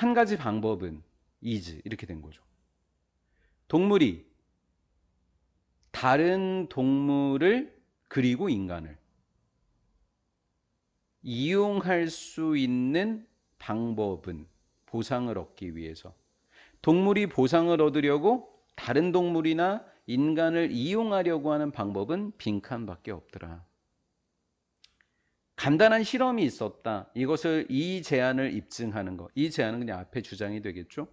한 가지 방법은 is 이렇게 된 거죠. 동물이 다른 동물을 그리고 인간을 이용할 수 있는 방법은 보상을 얻기 위해서 동물이 보상을 얻으려고 다른 동물이나 인간을 이용하려고 하는 방법은 빈칸밖에 없더라. 간단한 실험이 있었다. 이것을 이 제안을 입증하는 것. 이 제안은 그냥 앞에 주장이 되겠죠.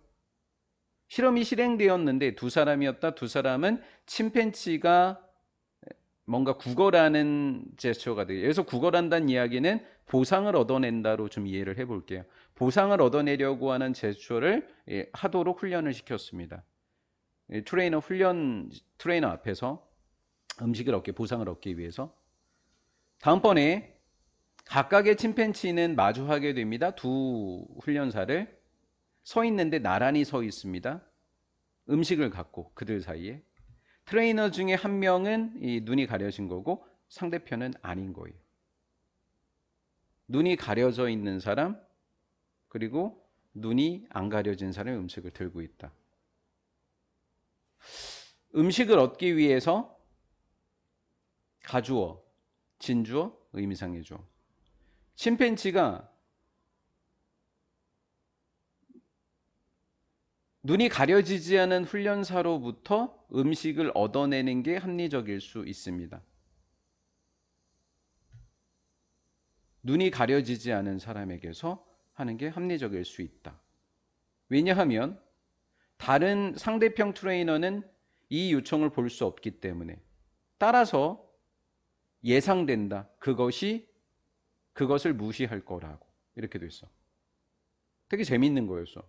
실험이 실행되었는데 두 사람이었다. 두 사람은 침팬치가 뭔가 구걸하는 제스처가 돼요. 여기서 구걸한다는 이야기는 보상을 얻어낸다로 좀 이해를 해볼게요. 보상을 얻어내려고 하는 제스처를 예, 하도록 훈련을 시켰습니다. 예, 트레이너 훈련 트레이너 앞에서 음식을 얻기 보상을 얻기 위해서 다음번에 각각의 침팬치는 마주하게 됩니다. 두 훈련사를 서 있는데 나란히 서 있습니다. 음식을 갖고 그들 사이에 트레이너 중에 한 명은 이 눈이 가려진 거고 상대편은 아닌 거예요. 눈이 가려져 있는 사람 그리고 눈이 안 가려진 사람이 음식을 들고 있다. 음식을 얻기 위해서 가주어, 진주어, 의미상해줘. 침팬지가 눈이 가려지지 않은 훈련사로부터 음식을 얻어내는 게 합리적일 수 있습니다. 눈이 가려지지 않은 사람에게서 하는 게 합리적일 수 있다. 왜냐하면 다른 상대편 트레이너는 이 요청을 볼 수 없기 때문에 따라서 예상된다. 그것이 그것을 무시할 거라고 이렇게 됐어. 되게 재밌는 거였어.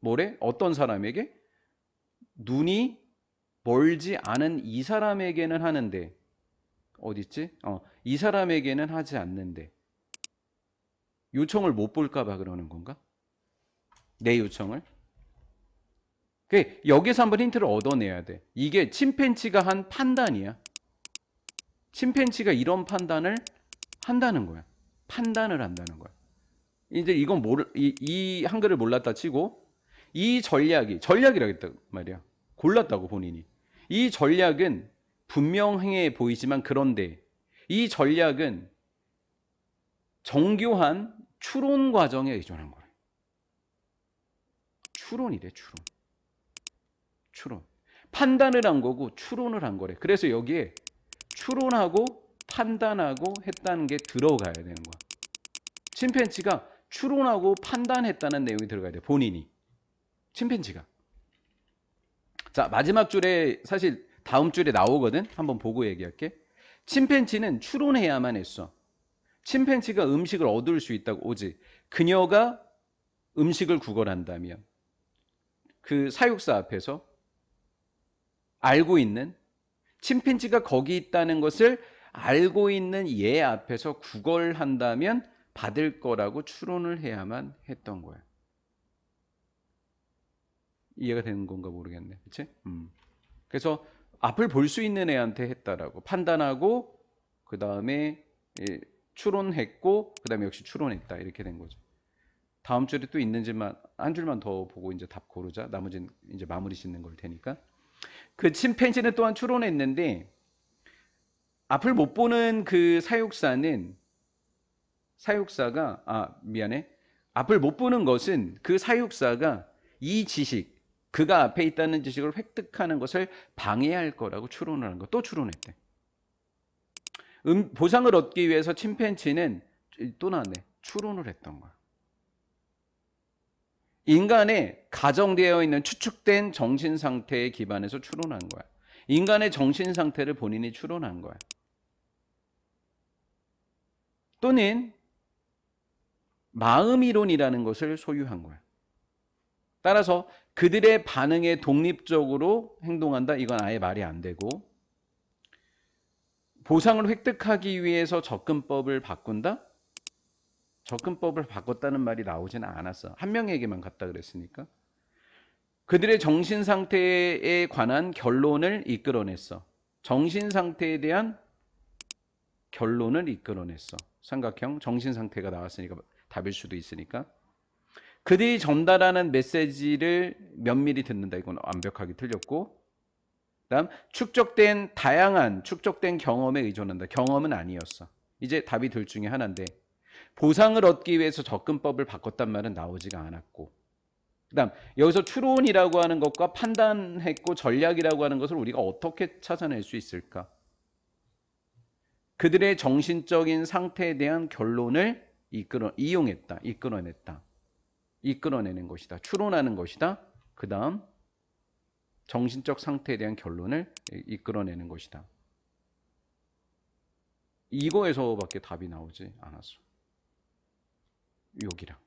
뭐래? 어떤 사람에게? 눈이 멀지 않은 이 사람에게는 하는데 어딨지? 어, 이 사람에게는 하지 않는데 요청을 못 볼까 봐 그러는 건가? 내 요청을? 그 여기서 한번 힌트를 얻어내야 돼. 이게 침팬치가 한 판단이야. 침팬치가 이런 판단을 한다는 거야. 판단을 한다는 거야. 이제 이건 모르, 이, 이 한글을 몰랐다 치고 이 전략이 전략이라고 했단 말이야. 골랐다고 본인이. 이 전략은 분명해 보이지만 그런데 이 전략은 정교한 추론 과정에 의존한 거래. 추론이래, 추론. 추론. 판단을 한 거고 추론을 한 거래. 그래서 여기에 추론하고 판단하고 했다는 게 들어가야 되는 거야. 침팬치가 추론하고 판단했다는 내용이 들어가야 돼. 본인이. 침팬지가. 자, 마지막 줄에 사실 다음 줄에 나오거든. 한번 보고 얘기할게. 침팬지는 추론해야만 했어. 침팬지가 음식을 얻을 수 있다고 오지. 그녀가 음식을 구걸한다면 그 사육사 앞에서 알고 있는 침팬지가 거기 있다는 것을 알고 있는 얘 앞에서 구걸한다면 받을 거라고 추론을 해야만 했던 거야. 이해가 되는 건가 모르겠네. 그치? 음. 그래서 앞을 볼 수 있는 애한테 했다라고 판단하고 그 다음에 예, 추론했고 그 다음에 역시 추론했다 이렇게 된 거죠. 다음 줄에 또 있는지만 한 줄만 더 보고 이제 답 고르자. 나머지는 이제 마무리 짓는 걸 테니까. 그 침팬지는 또한 추론했는데 앞을 못 보는 그 사육사는 사육사가 아 미안해 앞을 못 보는 것은 그 사육사가 이 지식 그가 앞에 있다는 지식을 획득하는 것을 방해할 거라고 추론을 한 거. 또 추론했대. 음, 보상을 얻기 위해서 침팬치는 또 나왔네. 추론을 했던 거야. 인간의 가정되어 있는 추측된 정신 상태에 기반해서 추론한 거야. 인간의 정신 상태를 본인이 추론한 거야. 또는 마음 이론이라는 것을 소유한 거야. 따라서 그들의 반응에 독립적으로 행동한다? 이건 아예 말이 안 되고 보상을 획득하기 위해서 접근법을 바꾼다? 접근법을 바꿨다는 말이 나오지는 않았어. 한 명에게만 갔다 그랬으니까. 그들의 정신 상태에 관한 결론을 이끌어냈어. 정신 상태에 대한 결론을 이끌어냈어. 삼각형 정신 상태가 나왔으니까 답일 수도 있으니까. 그들이 전달하는 메시지를 면밀히 듣는다. 이건 완벽하게 틀렸고. 그다음 축적된 다양한 축적된 경험에 의존한다. 경험은 아니었어. 이제 답이 둘 중에 하나인데 보상을 얻기 위해서 접근법을 바꿨단 말은 나오지가 않았고. 그다음 여기서 추론이라고 하는 것과 판단했고 전략이라고 하는 것을 우리가 어떻게 찾아낼 수 있을까? 그들의 정신적인 상태에 대한 결론을 이끌어 이용했다. 이끌어냈다. 이끌어내는 것이다. 추론하는 것이다. 그다음 정신적 상태에 대한 결론을 이끌어내는 것이다. 이거에서밖에 답이 나오지 않았어. 여기랑.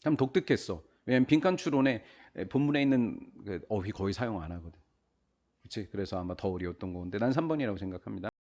참 독특했어. 왜냐면 빈칸 추론에 본문에 있는 그 어휘 거의 사용 안 하거든. 그렇지? 그래서 아마 더 어려웠던 건데 난 3번이라고 생각합니다.